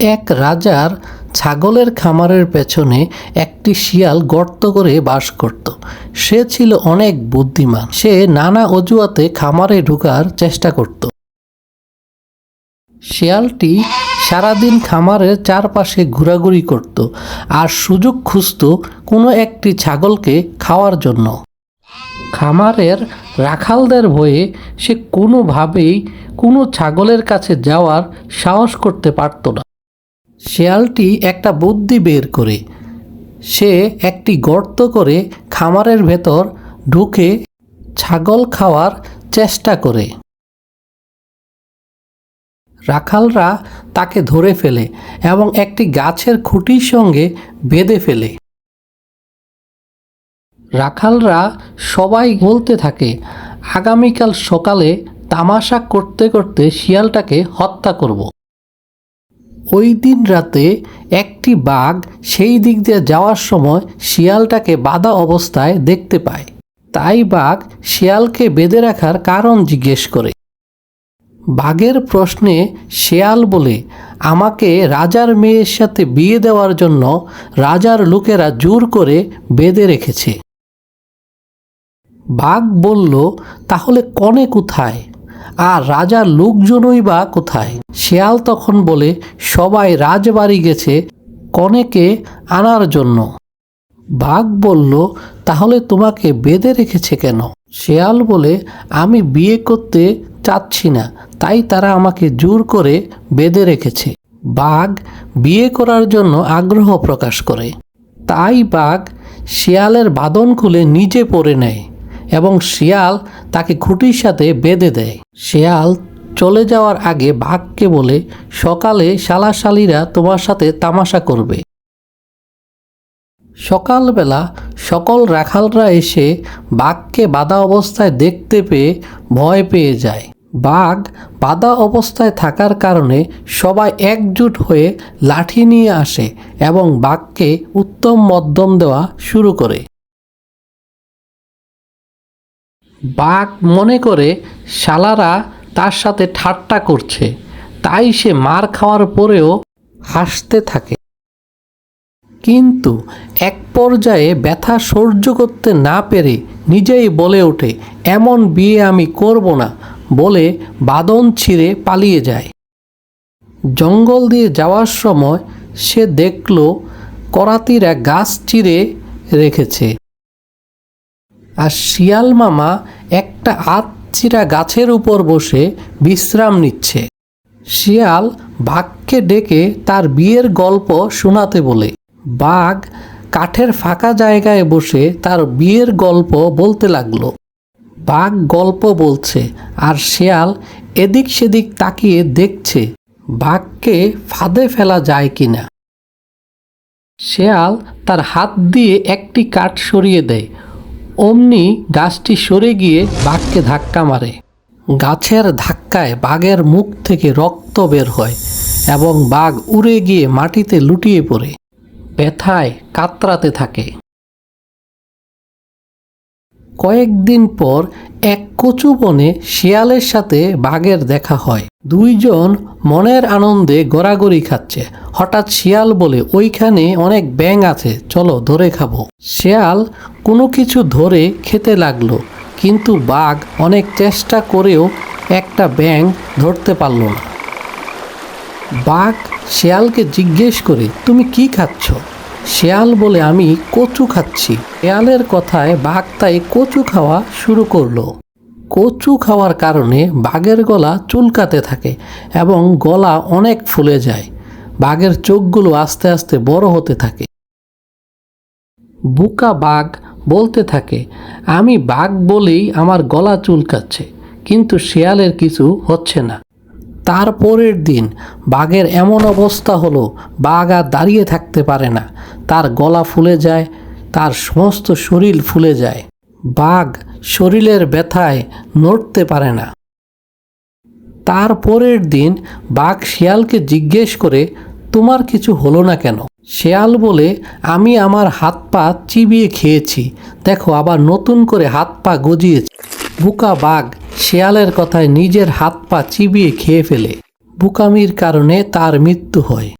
এক রাজার ছাগলের খামারের পেছনে একটি শিয়াল গর্ত করে বাস করত। সে ছিল অনেক বুদ্ধিমান। সে নানা অজুহাতে খামারে ঢোকার চেষ্টা করত। শিয়ালটি সারাদিন খামারের চারপাশে ঘোরাঘুরি করত আর সুযোগ খুঁজত কোনো একটি ছাগলকে খাওয়ার জন্য। খামারের রাখালদের ভয়ে সে কোনোভাবেই কোনো ছাগলের কাছে যাওয়ার সাহস করতে পারত না। শেয়ালটি একটা বুদ্ধি বের করে। সে একটি গর্ত করে খামারের ভেতর ঢুকে ছাগল খাওয়ার চেষ্টা করে। রাখালরা তাকে ধরে ফেলে এবং একটি গাছের খুঁটির সঙ্গে বেঁধে ফেলে। রাখালরা সবাই বলতে থাকে, আগামীকাল সকালে তামাশা করতে করতে শিয়ালটাকে হত্যা করব। ওই দিন রাতে একটি বাঘ সেই দিক দিয়ে যাওয়ার সময় শিয়ালটাকে বাধা অবস্থায় দেখতে পায়। তাই বাঘ শিয়ালকে বেঁধে রাখার কারণ জিজ্ঞেস করে। বাঘের প্রশ্নে শেয়াল বলে, আমাকে রাজার মেয়ের সাথে বিয়ে দেওয়ার জন্য রাজার লোকেরা জোর করে বেঁধে রেখেছে। বাঘ বলল, তাহলে কনে কোথায়? আর রাজার লোকজনই বা কোথায়? শেয়াল তখন বলে, সবাই রাজবাড়ি গেছে, কনেকে আনার জন্য। বাঘ বলল, তাহলে তোমাকে বেঁধে রেখেছে কেন? শেয়াল বলে, আমি বিয়ে করতে চাচ্ছি না, তাই তারা আমাকে জোর করে বেঁধে রেখেছে। বাঘ বিয়ে করার জন্য আগ্রহ প্রকাশ করে। তাই বাঘ শিয়ালের বাঁধন খুলে নিজে পড়ে নেয়। এবং শিয়াল তাকে খুঁটির সাথে বেঁধে দেয়। শিয়াল চলে যাওয়ার আগে বাঘকে বলে, সকালে শালাশালিরা তোমার সাথে তামাশা করবে। সকালবেলা সকল রাখালরা এসে বাঘকে বাধা অবস্থায় দেখতে পেয়ে ভয় পেয়ে যায়। বাঘ বাধা অবস্থায় থাকার কারণে সবাই একজুট হয়ে লাঠি নিয়ে আসে এবং বাঘকে উত্তম মধ্যম দেওয়া শুরু করে। বাঘ মনে করে শালারা তার সাথে ঠাট্টা করছে, তাই সে মার খাওয়ার পরেও হাসতে থাকে। কিন্তু এক পর্যায়ে ব্যথা সহ্য করতে না পেরে নিজেই বলে ওঠে, এমন বিয়ে আমি করব না বলে বাদন ছিঁড়ে পালিয়ে যায়। জঙ্গল দিয়ে যাওয়ার সময় সে দেখল করাতিরা গাছ চিরে রেখেছে। আর শিয়াল মামা একটা আতচিরা গাছের উপর বসে বিশ্রাম নিচ্ছে। শিয়াল বাঘকে ডেকে তার বিয়ের গল্প শোনাতে বলে। বাঘ কাঠের ফাঁকা জায়গায় বসে তার বিয়ের গল্প বলতে লাগল। বাঘ গল্প বলছে আর শিয়াল এদিক সেদিক তাকিয়ে দেখছে বাঘকে ফাঁদে ফেলা যায় কিনা। শেয়াল তার হাত দিয়ে একটি কাঠ সরিয়ে দেয়। অমনি গাছটি সরে গিয়ে বাঘকে ধাক্কা মারে। গাছের ধাক্কায় বাঘের মুখ থেকে রক্ত বের হয় এবং বাঘ উড়ে গিয়ে মাটিতে লুটিয়ে পড়ে। ব্যথায় কাতরাতে থাকে। কয়েকদিন পর এক কচু বনে শিয়ালের সাথে বাঘের দেখা হয়। দুইজন মনের আনন্দে গড়াগড়ি খাচ্ছে। হঠাৎ শিয়াল বলে, ওইখানে অনেক ব্যাং আছে, চলো ধরে খাব। শিয়াল কোনো কিছু ধরে খেতে লাগল, কিন্তু বাঘ অনেক চেষ্টা করেও একটা ব্যাং ধরতে পারল না। বাঘ শেয়ালকে জিজ্ঞেস করে, তুমি কি খাচ্ছ? শেয়াল বলে আমি কচু খাচ্ছি। শেয়ালের কথায় বাঘ তাই কচু খাওয়া শুরু করল। কচু খাওয়ার কারণে বাঘের গলা চুলকাতে থাকে এবং গলা অনেক ফুলে যায়। বাঘের চোখগুলো আস্তে আস্তে বড় হতে থাকে। বুকা বাঘ বলতে থাকে, আমি বাঘ বলেই আমার গলা চুলকাচ্ছে, কিন্তু শেয়ালের কিছু হচ্ছে না। তার পরের দিন বাঘের এমন অবস্থা হলো, বাঘ আর দাঁড়িয়ে থাকতে পারে না। তার গলা ফুলে যায়, তার সমস্ত শরীর ফুলে যায়। বাঘ শরীরের ব্যথায় নড়তে পারে না। তার পরের দিন বাঘ শিয়ালকে জিজ্ঞেস করে, তোমার কিছু হলো না কেন? শেয়াল বলে, আমি আমার হাত পা চিবিয়ে খেয়েছি। দেখো, আবার নতুন করে হাত পা গজিয়েছে। বুকা বাঘ শেয়ালের কথায় নিজের হাত পা চিবিয়ে খেয়ে ফেলে। বুকামির কারণে তার মৃত্যু হয়।